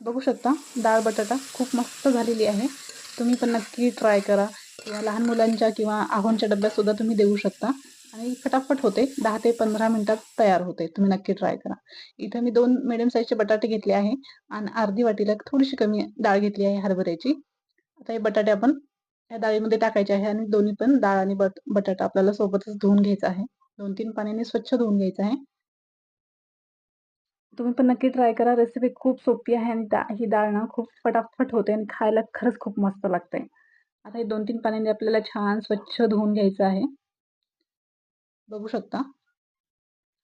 बघू शकता डाळ बटाटा खूप मस्त झालेली आहे. तुम्ही पण नक्की ट्राय करा. किंवा लहान मुलांच्या किंवा आहोंच्या डब्यातसुद्धा तुम्ही देऊ शकता. आणि फटाफट होते. दहा ते पंधरा मिनिटात तयार होते. तुम्ही नक्की ट्राय करा. इथं मी दोन मिडियम साईजचे बटाटे घेतले आहे. आणि अर्धी वाटीला थोडीशी कमी डाळ घेतली आहे हरभऱ्याची. आता हे बटाटे आपण या डाळीमध्ये टाकायचे आहे. आणि दोन्ही पण डाळ आणि बट बटाटा आपल्याला सोबतच धुवून घ्यायचा आहे. दोन तीन पाण्याने स्वच्छ धुवून घ्यायचं आहे. तुम्ही पण नक्की ट्राय करा. रेसिपी खूप सोपी आहे आणि ही डाळ ना खूप फटाफट होते आणि खायला खरंच खूप मस्त लागते. आता हे दोन तीन पाण्याने आपल्याला छान स्वच्छ धुवून घ्यायचं आहे. बघू शकता.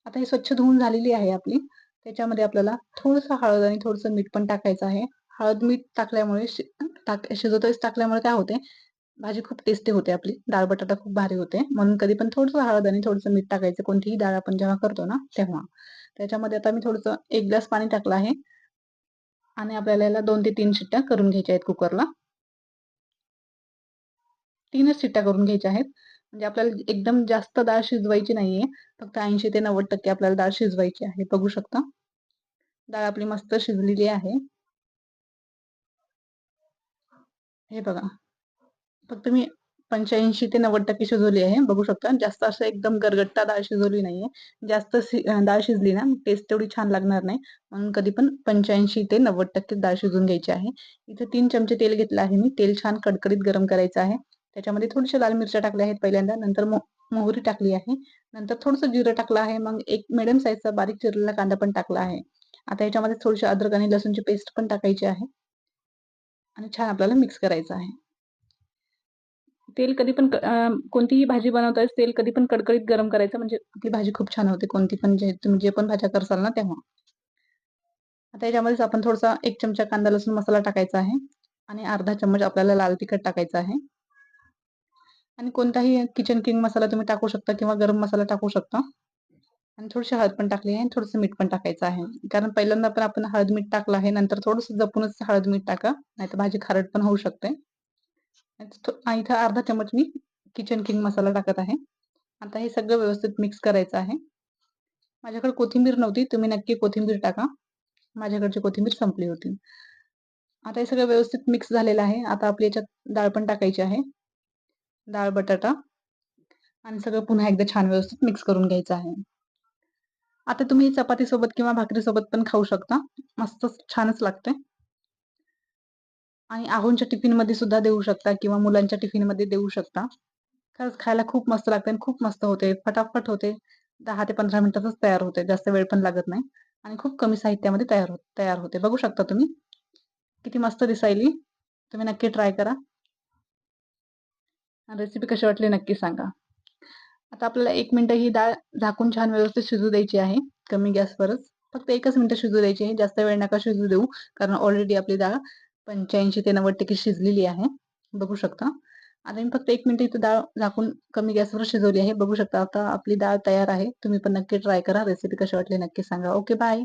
आता हे स्वच्छ धुवून झालेली आहे आपली. त्याच्यामध्ये आपल्याला थोडंसं हळद आणि थोडंसं मीठ पण टाकायचं आहे. हळद मीठ टाकल्यामुळे शि टाक शिजवतच टाकल्यामुळे काय होते? भाजी खूप टेस्टी होते आपली. डाळ बटाटा खूप भारी होते. म्हणून कधी पण थोडंसं हळद आणि थोडंसं मीठ टाकायचं. कोणतीही डाळ आपण जेव्हा करतो ना तेव्हा. त्याच्यामध्ये आता मी थोडंसं एक ग्लास पाणी टाकलं आहे. आणि आपल्याला याला दोन ते तीन शिट्ट्या करून घ्यायच्या आहेत कुकरला. तीनच शिट्ट्या करून घ्यायच्या आहेत. म्हणजे आपल्याला एकदम जास्त डाळ शिजवायची नाहीये. फक्त ऐंशी ते नव्वद टक्के आपल्याला डाळ शिजवायची आहे. बघू शकता. डाळ आपली मस्त शिजलेली आहे. हे बघा. फक्त मी पंच्याऐंशी ते नव्वद टक्के शिजवली आहे बघू शकता. जास्त असं एकदम गरगट्टा डाळ शिजवली नाहीये. जास्त डाळ शिजली ना टेस्ट तेवढी छान लागणार नाही. म्हणून कधी पण पंच्याऐंशी ते नव्वद टक्के डाळ शिजून घ्यायची आहे. इथे तीन चमचे तेल घेतलं आहे मी. तेल छान कडकडीत गरम करायचं आहे. त्याच्यामध्ये थोडीशा लाल मिरच्या टाकल्या आहेत पहिल्यांदा. नंतर मोहरी टाकली आहे. नंतर थोडंसं जिरं टाकलं आहे. मग एक मिडियम साईजचा बारीक चिरलेला कांदा पण टाकला आहे. आता याच्यामध्ये थोडीशी अद्रक आणि लसूणची पेस्ट पण टाकायची आहे. आणि छान आपल्याला मिक्स करायचं आहे. तेल कधी पण कोणतीही भाजी बनवतायच तेल कधी पण कडकडीत गरम करायचं म्हणजे आपली भाजी खूप छान होते कोणती पण जे तुम्ही जे पण भाज्या करसाल ना तेव्हा. आता याच्यामध्येच आपण थोडासा एक चमचा कांदा लसूण मसाला टाकायचा आहे आणि अर्धा चम्मच आपल्याला लाल तिखट टाकायचं आहे. आणि कोणताही किचन किंग मसाला तुम्ही टाकू शकता किंवा गरम मसाला टाकू शकता. आणि थोडीशी हळद पण टाकली आहे आणि थोडंसं मीठ पण टाकायचं आहे. कारण पहिल्यांदा पण आपण हळद मीठ टाकलं आहे नंतर थोडंसं जपूनच हळद मीठ टाका नाहीतर भाजी खारट पण होऊ शकते. इथं अर्धा चमच मी किचन किंग मसाला टाकत आहे. आता हे सगळं व्यवस्थित मिक्स करायचं आहे. माझ्याकडे कोथिंबीर नव्हती तुम्ही नक्की कोथिंबीर टाका. माझ्याकडची कोथिंबीर संपली होती. आता हे सगळं व्यवस्थित मिक्स झालेलं आहे. आता आपली याच्यात डाळ पण टाकायची आहे. डाळ बटाटा आणि सगळं पुन्हा एकदा छान व्यवस्थित मिक्स करून घ्यायचं आहे. आता तुम्ही चपाती सोबत किंवा भाकरी सोबत पण खाऊ शकता. मस्त छानच लागते आणि आहोंच्या टिफिनमध्ये सुद्धा देऊ शकता किंवा मुलांच्या टिफिनमध्ये देऊ शकता. खरंच खायला खूप मस्त लागते आणि खूप मस्त होते. फटाफट होते. दहा ते पंधरा मिनिटातच तयार होते. जास्त वेळ पण लागत नाही. आणि खूप कमी साहित्यामध्ये तयार हो तयार होते. बघू शकता तुम्ही. किती मस्त दिसायली. तुम्ही नक्की ट्राय करा. रेसिपी कशी वाटली नक्की सांगा. आता आपल्याला एक मिनिट ही डाळ झाकून छान व्यवस्थित शिजू द्यायची आहे. कमी गॅसवरच. फक्त एकच मिनटं शिजू द्यायची आहे. जास्त वेळ नका शिजू देऊ. कारण ऑलरेडी आपली डाळ पंच्याऐंशी ते नव्वद टक्के शिजलेली आहे. बघू शकता. आता मी फक्त एक मिनिट इथं डाळ झाकून कमी गॅसवर शिजवली आहे. बघू शकता आता आपली डाळ तयार आहे. तुम्ही पण नक्की ट्राय करा. रेसिपी कशी वाटली नक्की सांगा. Okay bye